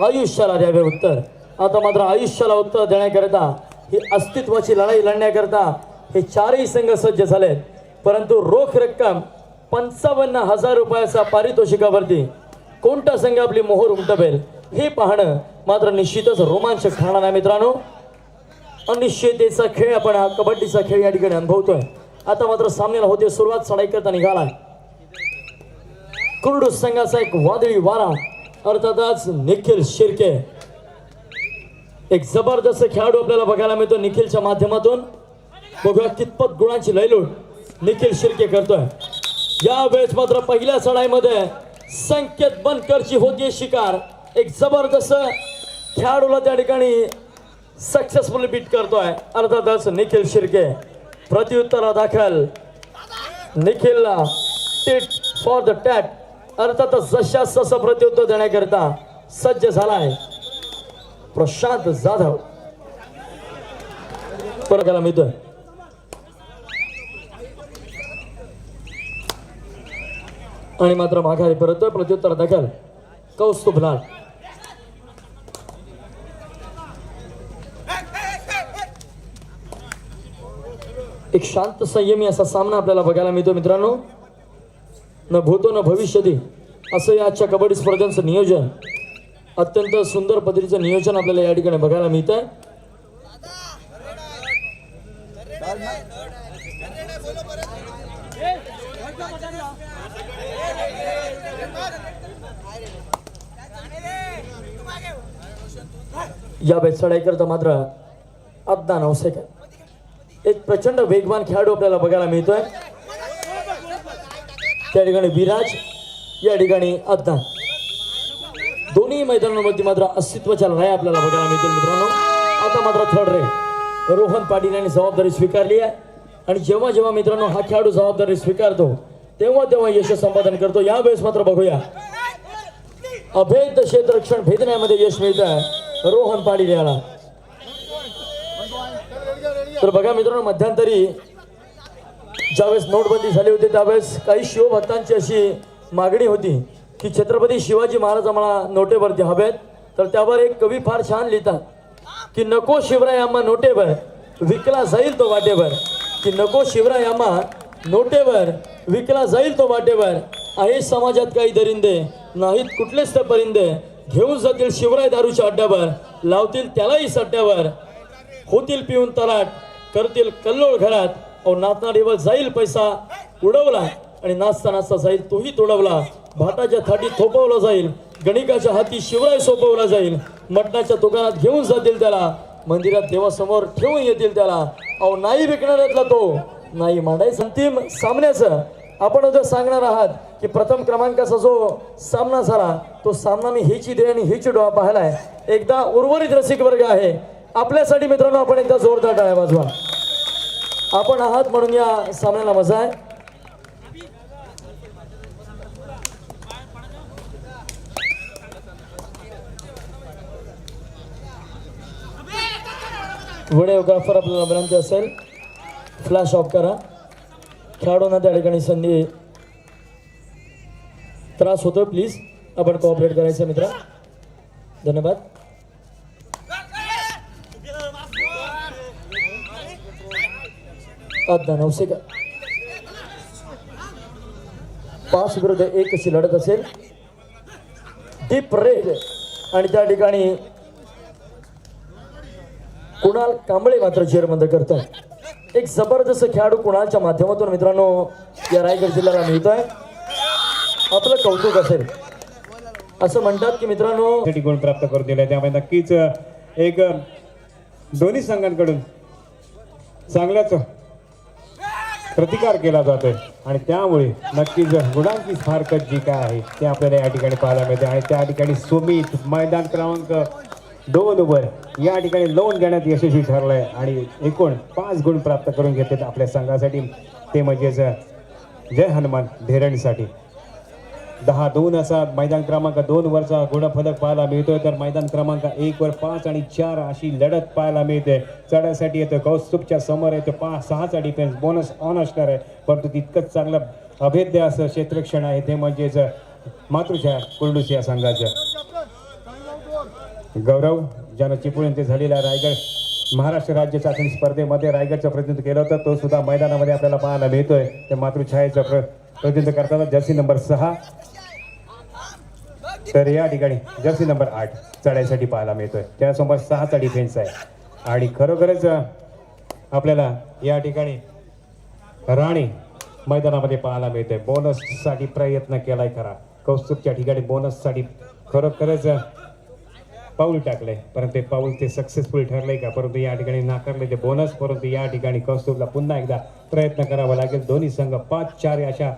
आयुष्याला द्यावे उत्तर. आता मात्र आयुष्याला उत्तर देण्याकरिता ही अस्तित्वाची लढाई लढण्याकरिता हे चारही संघ सज्ज झालेत. परंतु रोख रक्कम पंचावन्न हजार रुपयाचा पारितोषिकावरती कोणता संघ आपली मोहर उमटवेल हे पाहणं मात्र निश्चितच रोमांचक ठरणार आहे मित्रांनो. अनिश्चिततेचा खेळ आपण हा कबड्डीचा खेळ या ठिकाणी अनुभवतोय. आता मात्र सामन्याला होते सुरुवात चढाई करता निघाला कुरडू संघाचा एक वादळी वारा अर्थातच निखिल शिर्के. एक जबरदस्त खेळाडू आपल्याला बघायला मिळतो निखिलच्या माध्यमातून. बघूया कितपत गुणांची लयलूट निखिल शिर्के करतोय. यावेळेस मात्र पहिल्या चढाईमध्ये संकेत बनकरची होती शिकार. एक जबरदस्त खेळाडूला त्या ठिकाणी सक्सेसफुली बीट करतोय. अर्थातच निखिल शिर्के. प्रत्युत्तरा दाखल. निखिलला टिट फॉर द टॅट अर्थातच जशा सस प्रत्युत्तर देण्याकरता सज्ज झालाय. प्रशांत जाधव. परत त्याला मिळतोय. आणि मात्र माघारी परतोय. प्रत्युत्तर दखल. कौस्तुभ लाल. एक शांत संयमी असा सामना आपल्याला बघायला मिळतो मित्रांनो. न भूतो न भविष्यती असं या आजच्या कबड्डी स्पर्धांचं नियोजन अत्यंत सुंदर पद्धतीचं नियोजन आपल्याला या ठिकाणी बघायला मिळत आहे या वेळेस चढाई मात्र अद्दा नवसेकर एक प्रचंड वेगवान खेळाडू आपल्याला बघायला मिळतोय. त्या ठिकाणी विराज या ठिकाणी अद्दा दोन्ही मैदानांमध्ये मात्र अस्तित्वाच्या लढाई आपल्याला बघायला मिळतील मित्रांनो. आता मात्र थर्ड रे. रोहन पाटील यांनी जबाबदारी स्वीकारली आहे. आणि जेव्हा जेव्हा मित्रांनो हा खेळाडू जबाबदारी स्वीकारतो तेव्हा तेव्हा यश संपादन करतो. यावेळेस मात्र बघूया. अभेद क्षेत्ररक्षण भेदण्यामध्ये यश मिळत आहे रोहन पाटील याला. तर बघा मित्रांनो मध्यंतरी ज्यावेळेस नोटबंदी झाली होती त्यावेळेस काही शिवभक्तांची अशी मागणी होती की छत्रपती शिवाजी महाराज आम्हाला नोटेवरती हवेत तर त्यावर एक कवी फार छान लिहितात की नको शिवराय आम्हा नोटेवर विकला जाईल तो वाटेवर. की नको शिवराय आम्हा नोटेवर विकला जाईल तो वाटेवर. आहे समाजात काही दरिंदे नाहीत कुठलेच ते परिंदे. घेऊन जातील शिवराय दारूच्या अड्ड्यावर लावतील त्यालाही सट्ट्यावर. होतील पिऊन तलाट करतील कल्लोळ घरात. अहो नाचणारीवर जाईल पैसा उडवला आणि नाचता नाचता जाईल तोही तुडवला. भाताच्या थाटी थोपवला जाईल. गणिकाच्या हाती शिवराय सोपवला जाईल. मटणाच्या दुकानात घेऊन जातील त्याला. मंदिरात देवासमोर ठेवून येतील त्याला. अहो नाही विकणाऱ्यातला तो. नाही मांडायचं. अंतिम सामन्याचं. आपण जर सांगणार आहात की प्रथम क्रमांकाचा जो सामना झाला तो सामना मी हेची दे आणि हेची डोळा पाहिलाय. एकदा उर्वरित रसिक वर्ग आहे. आपल्यासाठी मित्रांनो आपण एकदा जोरदार टाळ्या वाजवा. आपण आहात म्हणून या सामन्याला मजा आहे. व्हिडिओग्राफर आपल्याला विनंती असेल फ्लॅश ऑफ करा. खेळाडूंना त्या ठिकाणी संधी त्रास होतो प्लीज आपण कोऑपरेट करायचं मित्र. धन्यवाद. अद्दा नवसेकर पाच विरुद्ध एक अशी लढत असेल. डीप रेड आणि त्या ठिकाणी कुणाल कांबळे मात्र चेअरबंद करतात एक जबरदस्त खेळाडू कुणालच्या माध्यमातून मित्रांनो या रायगड जिल्ह्याला मिळतोय. आपलं कौतुक असेल. असं म्हणतात की मित्रांनो गुण प्राप्त करून दिले त्यामुळे नक्कीच एक दोन्ही संघांकडून चांगल्याच प्रतिकार केला जातोय. आणि त्यामुळे नक्कीच गुणांची फारकत जी काय आहे ते आपल्याला या ठिकाणी पाहायला मिळते. आणि त्या ठिकाणी सुमित मैदान क्रमांक दोन ओव्हर या ठिकाणी लोन घेण्यात यशस्वी ठरलंय. आणि एकूण पाच गुण प्राप्त करून घेतात आपल्या संघासाठी. ते म्हणजेच जय हनुमान धेरणीसाठी. दहा दोन असा मैदान क्रमांक दोन वरचा गुणफलक पाहायला मिळतोय. तर मैदान क्रमांक एक वर पाच आणि चार अशी लढत पाहायला मिळते. चढायसाठी येतो कौस्तुभच्या समोर येतो. पाच सहाचा डिफेन्स बोनस ऑन असणार आहे. परंतु तितकंच चांगलं अभेद्य असं क्षेत्रक्षण आहे. ते म्हणजेच मातृशा कुर्डूस या संघाचं. गौरव ज्यानं चिपळून ते झालेला रायगड महाराष्ट्र राज्य चाचणी स्पर्धेमध्ये रायगडचं प्रतिनिधित्व केलं होतं तो सुद्धा मैदानामध्ये आपल्याला पाहायला मिळतोय. ते मातृछायेचं प्र प्रतिनिधित्व करताना जर्सी नंबर सहा तर या ठिकाणी जर्सी नंबर आठ चढायसाठी पाहायला मिळतोय. त्यासमोर सहाचा डिफेन्स आहे. आणि खरोखरच आपल्याला या ठिकाणी राणे मैदानामध्ये पाहायला मिळते बोनससाठी प्रयत्न केलाय खरा. कौस्तुभच्या ठिकाणी बोनससाठी खरोखरच पाऊल टाकले परंतु ते पाऊल ते सक्सेसफुल ठरले का? परंतु या ठिकाणी नाकारले ते बोनस परंतु या ठिकाणी कौस्तुभला पुन्हा एकदा प्रयत्न करावा लागेल. दोन्ही संघ पाच चार अशा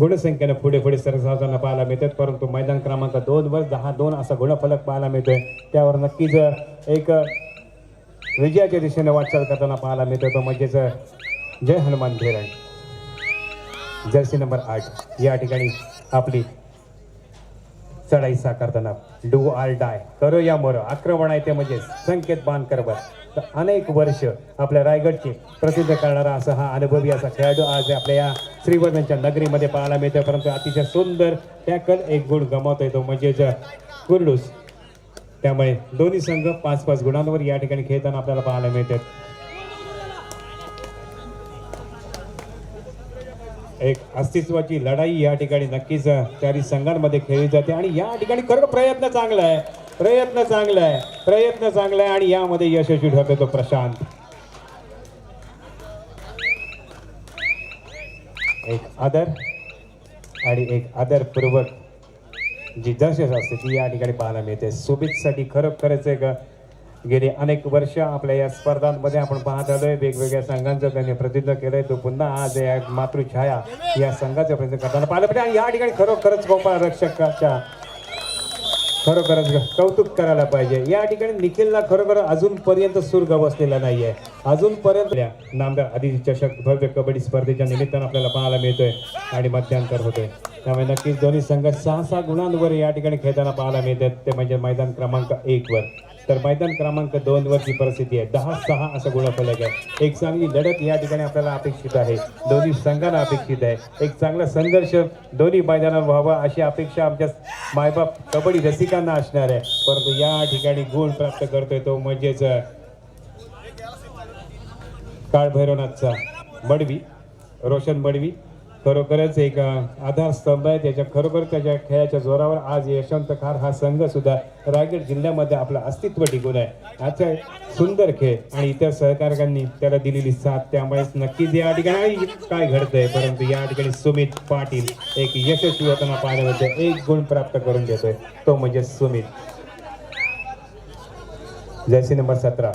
गुणसंख्येनं पुढे पुढे सरसावताना पाहायला मिळतात. परंतु मैदान क्रमांक दोन वर दहा दोन असा गुणफलक पाहायला मिळतोय. त्यावर नक्कीच एक विजयाच्या दिशेने वाटचाल करताना पाहायला मिळतो तो म्हणजेच जय हनुमान धेरण जर्सी नंबर आठ. या ठिकाणी आपली चढाई साकारताना डू आर डाय. करो या मरो. आक्रमण आहे ते म्हणजे संकेत बाण करवर अनेक वर्ष आपल्या रायगडचे प्रसिद्ध करणारा असा हा अनुभवी असा खेळाडू आज आपल्या या श्रीवर्धनच्या नगरीमध्ये पाहायला मिळतोय. परंतु अतिशय सुंदर टॅकल एक गुण गमावतोय तो म्हणजेच कुर्डूस. त्यामुळे दोन्ही संघ पाच पाच गुणांवर या ठिकाणी खेळताना आपल्याला पाहायला मिळतात एक अस्तित्वाची लढाई या ठिकाणी नक्कीच चारी संघांमध्ये खेळली जाते आणि या ठिकाणी खरं प्रयत्न चांगला आहे. प्रयत्न चांगला आहे. प्रयत्न चांगला आहे आणि यामध्ये यशस्वी ठरतो तो प्रशांत. एक आदर आणि एक आदरपूर्वक जी दर्शस असते ती या ठिकाणी पाहायला मिळते. सोबीतसाठी खरोखरच एक गेली अनेक वर्ष आपल्या या स्पर्धांमध्ये आपण पाहत आलोय. वेगवेगळ्या संघांचं त्यांनी प्रतिनिधित्व केलंय. तो पुन्हा आज या मातृछाया या संघाचं प्रतिनिधित्व करताना पाहिलं पाहिजे आणि या ठिकाणी खरोखरच गोपाळ रक्षकाच्या खरोखरच कौतुक करायला पाहिजे. या ठिकाणी निखिलला खरोखर अजूनपर्यंत सूर गवसलेला नाहीये. अजूनपर्यंत नामदार आदिती चषक भव्य कबड्डी स्पर्धेच्या निमित्तानं आपल्याला पाहायला मिळतोय आणि मध्यांतर होतोय. त्यामुळे नक्कीच दोन्ही संघ सहा सहा गुणांवर या ठिकाणी खेळताना पाहायला मिळतात. ते म्हणजे मैदान क्रमांक एक वर. तर मैदान क्रमांक दोन वरची परिस्थिती आहे. दहा सहा असं गुणफलक आहे. एक चांगली लढत या ठिकाणी आपल्याला अपेक्षित आहे. दोन्ही संघांना अपेक्षित आहे. एक चांगला संघर्ष दोन्ही मैदानावर व्हावा अशी अपेक्षा आमच्या मायबाप कबड्डी रसिकांना असणार आहे. परंतु या ठिकाणी गुण प्राप्त करतोय तो म्हणजेच काळभैरवनाथचा बडवी रोशन बडवी खरोखरच एक आधारस्तंभ आहे. त्याच्या खरोखर त्याच्या खेळाच्या जोरावर आज यशवंत खार हा संघ सुद्धा रायगड जिल्ह्यामध्ये आपलं अस्तित्व टिकून आहे. आजचा सुंदर खेळ आणि इतर सहकारकांनी त्याला दिलेली साथ त्यामुळेच नक्कीच या ठिकाणी काय घडतंय? परंतु या ठिकाणी सुमित पाटील एक यशस्वी होताना पाहायला एक गुण प्राप्त करून देतोय. तो म्हणजे सुमित. जर्सी नंबर सतरा.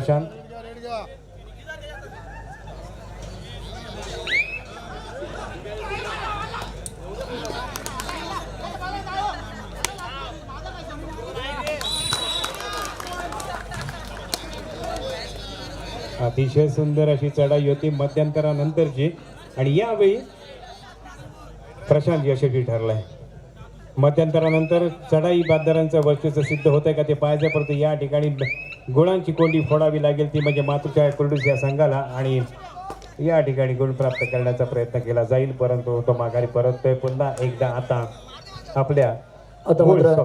प्रशांत. अतिशय सुंदर अशी चढाई होती मध्यंतरानंतरची. आणि यावेळी प्रशांत यशस्वी ठरलाय. मध्यंतरानंतर चढाई बादरांचं वर्चस्व सिद्ध होत आहे का ते पाहायचं परंतु या ठिकाणी गुणांची कोंडी फोडावी लागेल ती म्हणजे मातृछाया कुर्डूस या संघाला आणि या ठिकाणी गुण प्राप्त करण्याचा प्रयत्न केला जाईल परंतु तो माघारी परततोय. पुन्हा एकदा आता आपल्या आता मात्र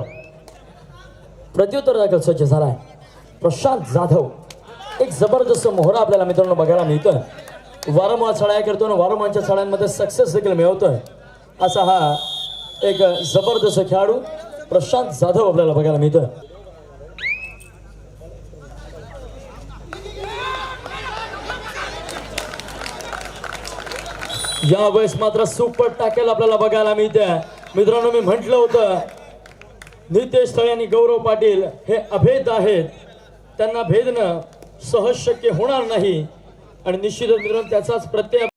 प्रत्युत्तर दाखल सज्ज झालाय. प्रशांत जाधव एक जबरदस्त मोहरा आपल्याला मित्रांनो बघायला मिळतोय. वारंवार चढाया करतो आणि वारंवारच्या चढायांमध्ये सक्सेस देखील मिळवतोय. असा हा एक जबरदस्त खेळाडू प्रशांत जाधव आपल्याला बघायला मिळतोय. या वेळेस मात्र सुपर टाकेल आपल्याला बघायला मिळते मित्रांनो मी म्हटलं होतं नितेश तळे आणि गौरव पाटील हे अभेद आहेत. त्यांना भेदणं सहज शक्य होणार नाही. आणि निश्चितच मित्रांनो त्याचाच प्रत्यय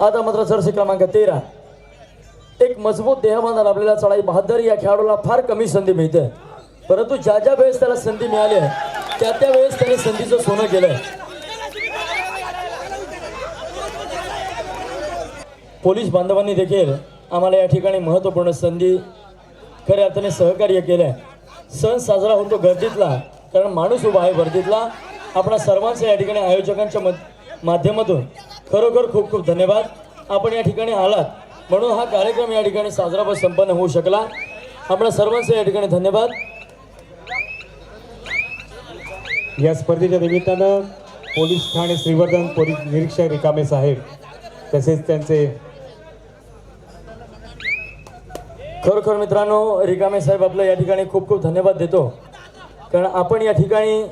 आता मात्र जर्सी क्रमांक तेरा. एक मजबूत देहबांधा लाभलेला चढाई बहादर या खेळाडूला फार कमी संधी मिळते. परंतु ज्या ज्या वेळेस त्याला संधी मिळाली आहे त्या त्या वेळेस त्याने संधीचं सोनं केलंय. पोलीस बांधवांनी देखील आम्हाला या ठिकाणी महत्त्वपूर्ण संधी खऱ्या अर्थाने सहकार्य केलं आहे सण साजरा होतो गर्दीतला कारण माणूस उभा आहे गर्दीतला. आपणा सर्वांचं या ठिकाणी आयोजकांच्या माध्यमातून खरोखर खूप खूप धन्यवाद. आपण या ठिकाणी आलात. म्हणून हा कार्यक्रम या ठिकाणी साजरा व संपन्न होऊ शकला. आपणा सर्वांचं या ठिकाणी धन्यवाद. या स्पर्धेच्या निमित्तानं पोलीस ठाणे श्रीवर्धन पोलीस निरीक्षक रिकामे साहेब तसेच त्यांचे खरोखर मित्रांनो रिकामे साहेब आपलं या ठिकाणी खूप खूप धन्यवाद देतो. कारण आपण या ठिकाणी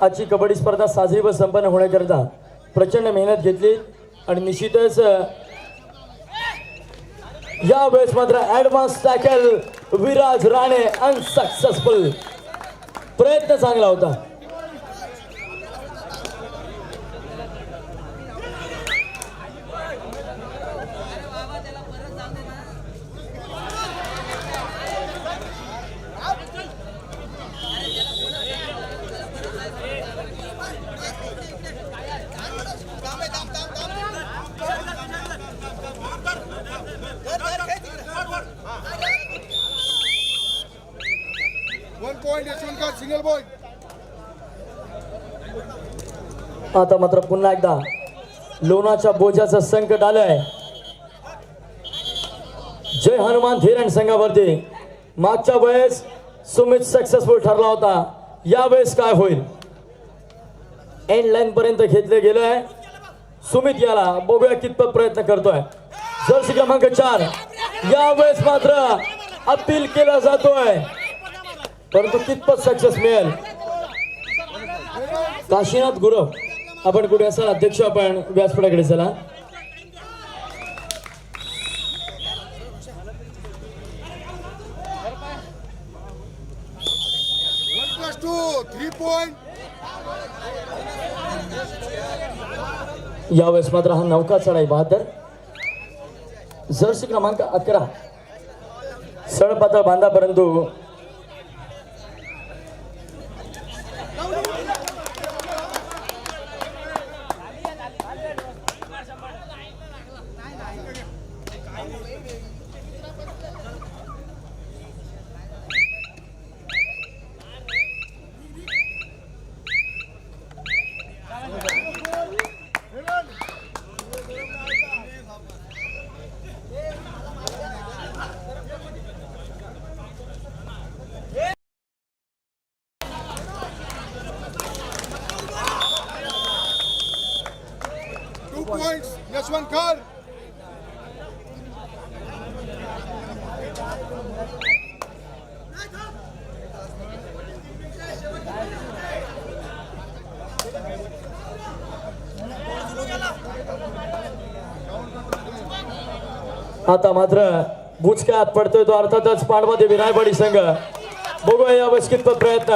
आजची कबड्डी स्पर्धा साजरी व संपन्न होण्याकरिता प्रचंड मेहनत घेतली आणि निश्चितच या वेळेस मात्र advance tackle Viraj Rane unsuccessful प्रयत्न चांगला होता वन पॉइंट यशवंत का सिंगल बॉय आता मात्र पुन्हा एकदा लोणाच्या बोजाचं संकट आलंय. जय हनुमान धीरण संघावरती. मागच्या वेळेस सुमित सक्सेसफुल ठरला होता. यावेळेस काय होईल? एंड लाईन पर्यंत घेतले गेलंय. सुमित याला बघूया कितपत प्रयत्न करतोय. जर्सी क्रमांक चार. या वेळेस मात्र अपील केला जातोय. परंतु कितपत सक्सेस मिळेल? काशीनाथ गुरव. आपण कुठे असाल? अध्यक्ष आपण व्यासपीठाकडे चला. यावेळेस मात्र हा नौका चढाई बहादर. जर्सी क्रमांक अकरा. सळपातळ बांधा परंतु आता मात्र बुचक्यात पडतोय तो अर्थातच पांडवादेवी रायवाडी संघ. बघूया यावेळेस कितपत प्रयत्न.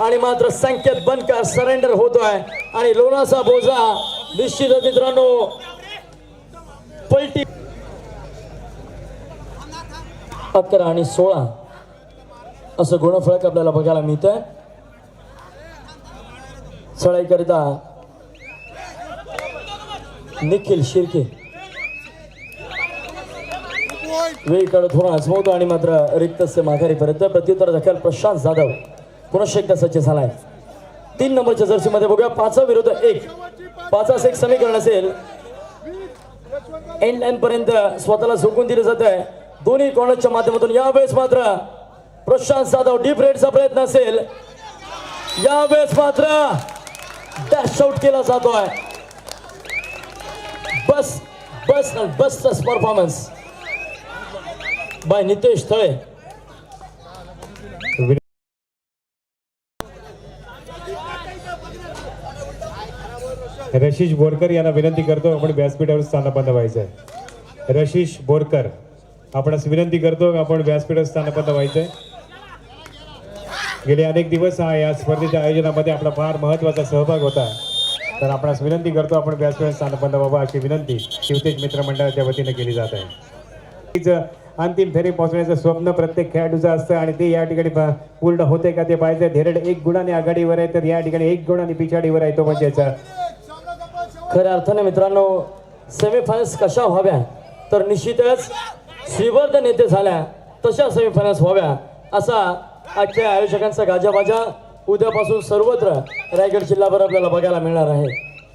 आणि मात्र संकेत बनकर सरेंडर होतोय. आणि लोणाचा बोजा निश्चितच मित्रांनो पलटी. अकरा आणि सोळा. असं गुणफळक आपल्याला बघायला मिळतंय. चढाईकरिता निखिल शिर्के. वेळीकडे थोडा आजमवतो आणि मात्र रिक्तस्य माघारीपर्यंत प्रत्युत्तर दाखल प्रशांत जाधव. पुनश्च एकदा सज्ज झालाय. तीन नंबरच्या जर्सीमध्ये बघूया पाच विरुद्ध एक. पाचाच एक समीकरण असेल. एंड लाईन पर्यंत स्वतःला झोकून दिलं जात आहे दोन्ही कॉर्नरच्या माध्यमातून यावेळेस मात्र प्रशांत जाधव डीप रेडचा प्रयत्न असेल. यावेळेस मात्र डॅश आउट केला जातोय. बस बस बसचाच परफॉर्मन्स बाय नितेश थळे रशीश बोरकर यांना विनंती करतो आपण व्यासपीठावर स्थानबद्ध व्हायचं आहे रशीश बोरकर आपणास विनंती करतो आपण व्यासपीठावर स्थानबद्ध व्हायचं आहे गेले अनेक दिवस हा या स्पर्धेच्या आयोजनामध्ये आपला फार महत्त्वाचा सहभाग होता तर आपणास विनंती करतो आपण व्यासपीठावर स्थानबद्ध व्हावं अशी विनंती शिवतेज मित्र मंडळाच्या वतीने केली जात आहे अंतिम फेरी पोहोचण्याचं स्वप्न प्रत्येक खेळाडूचं असतं आणि ते या ठिकाणी पूर्ण होते का ते पाहिजे धेरड एक गुणाने आघाडीवर आहे तर या ठिकाणी एक गुणाने पिछाडीवर आहे तो म्हणजे खऱ्या अर्थाने मित्रांनो सेमीफायनल्स कशा व्हाव्या? तर निश्चितच श्रीवर्ध नेते झाल्या तशा सेमीफायनल्स व्हाव्या असा आजच्या आयोजकांचा गाजाबाजा उद्यापासून सर्वत्र रायगड जिल्हाभर आपल्याला बघायला मिळणार आहे.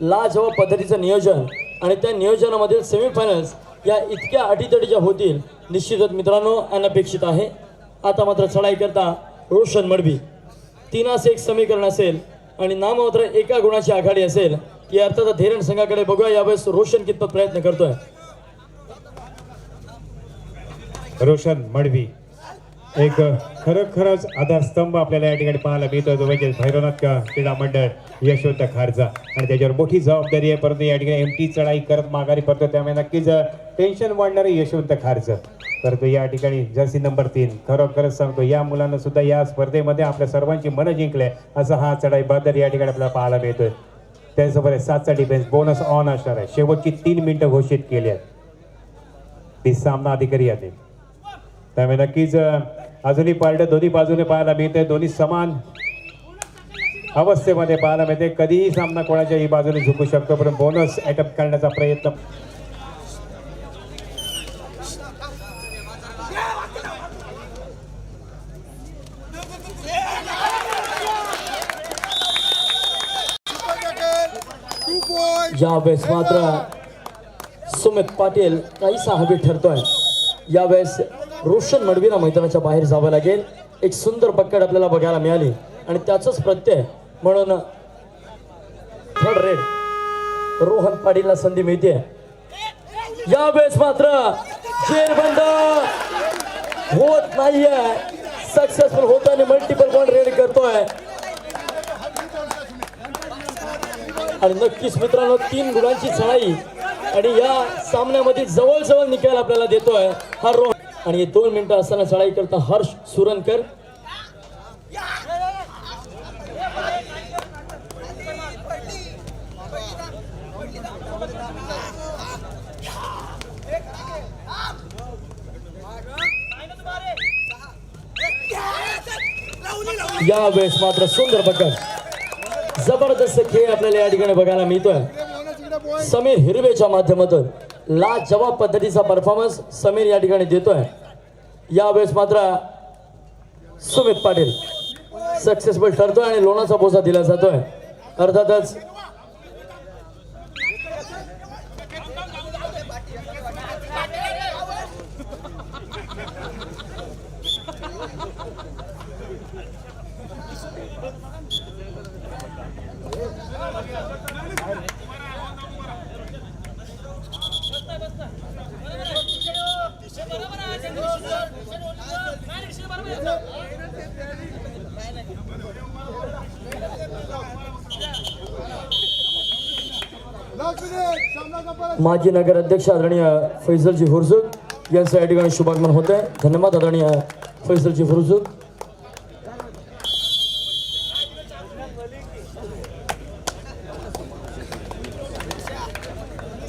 लाजवाब पद्धतीचं नियोजन आणि त्या नियोजनामधील सेमीफायनल्स या इतक्या अटीतटीच्या होतील निश्चितच मित्रांनो अनपेक्षित आहे. आता मात्र चढाई करता रोशन मडबी तीनास एक समीकरण असेल आणि नाममात्र एका गुणाची आघाडी असेल या अर्थात धीरण संघाकडे बघूया. यावेळेस रोशन कितपत प्रयत्न करतोय? रोशन मडवी. एक खरोखरच आधारस्तंभ आपल्याला या ठिकाणी पाहायला मिळतो तो म्हणजे भैरवनाथ क्रीडा मंडळ यशवंत खारजा. आणि त्याच्यावर मोठी जबाबदारी आहे. परंतु या ठिकाणी एमटी चढाई करत माघारी पडतो त्यामुळे नक्कीच टेन्शन वाढणारे यशवंत खारज. परंतु या ठिकाणी जर्सी नंबर तीन खरोखरच सांगतो या मुलांना सुद्धा या स्पर्धेमध्ये आपल्या सर्वांची मनं जिंकले असा हा चढाई बहादर या ठिकाणी आपल्याला पाहायला मिळतोय. त्याचबरोबर सातचा डिफेन्स बोनस ऑन असणार आहे. शेवटची तीन मिनिटं घोषित केली आहेत. ती सामना अधिकारी आहे त्यामुळे नक्कीच अजूनही पार्ट दोन्ही बाजूने पाहायला मिळते दोन्ही समान अवस्थेमध्ये पाहायला मिळते कधीही सामना कोणाच्याही बाजूने झुकू शकतो पण बोनस अटॅम्प्ट करण्याचा प्रयत्न. यावेळेस मात्र सुमित पाटील काहीसा हवी ठरतोय यावेळेस रोशन मडवीला मैदानाच्या बाहेर जावं लागेल. एक सुंदर पक्कड आपल्याला बघायला मिळाली. आणि त्याचाच प्रत्यय म्हणून थर्ड रेड रोहन पाटीलला संधी मिळते. यावेळेस मात्र जेरबंद होत नाहीये. सक्सेसफुल होताना मल्टिपल पॉईंट रेड करतोय. आणि नक्कीच मित्रांनो तीन गुणांची चढाई. आणि या सामन्यामध्ये जवळजवळ निकाल आपल्याला देतोय हा रोहन. आणि दोन मिनिटं असताना चढाई करता हर्ष सुरनकर. यावेळेस मात्र सुंदर पकड. जबरदस्त खेळ आपल्याला या ठिकाणी बघायला मिळतोय. समीर हिरवेच्या माध्यमातून. ला जवाब पद्धतीचा परफॉर्मन्स समीर या ठिकाणी देतोय. यावेळेस मात्र सुमित पाटील सक्सेसफुल ठरतोय आणि लोणाचा पोसा दिला जातोय. अर्थातच माजी नगर अध्यक्ष आदरणीय फैजलजी हुरजुक यांचं या ठिकाणी शुभागमन होत आहे धन्यवाद आदरणीय फैजलजी हुरजुक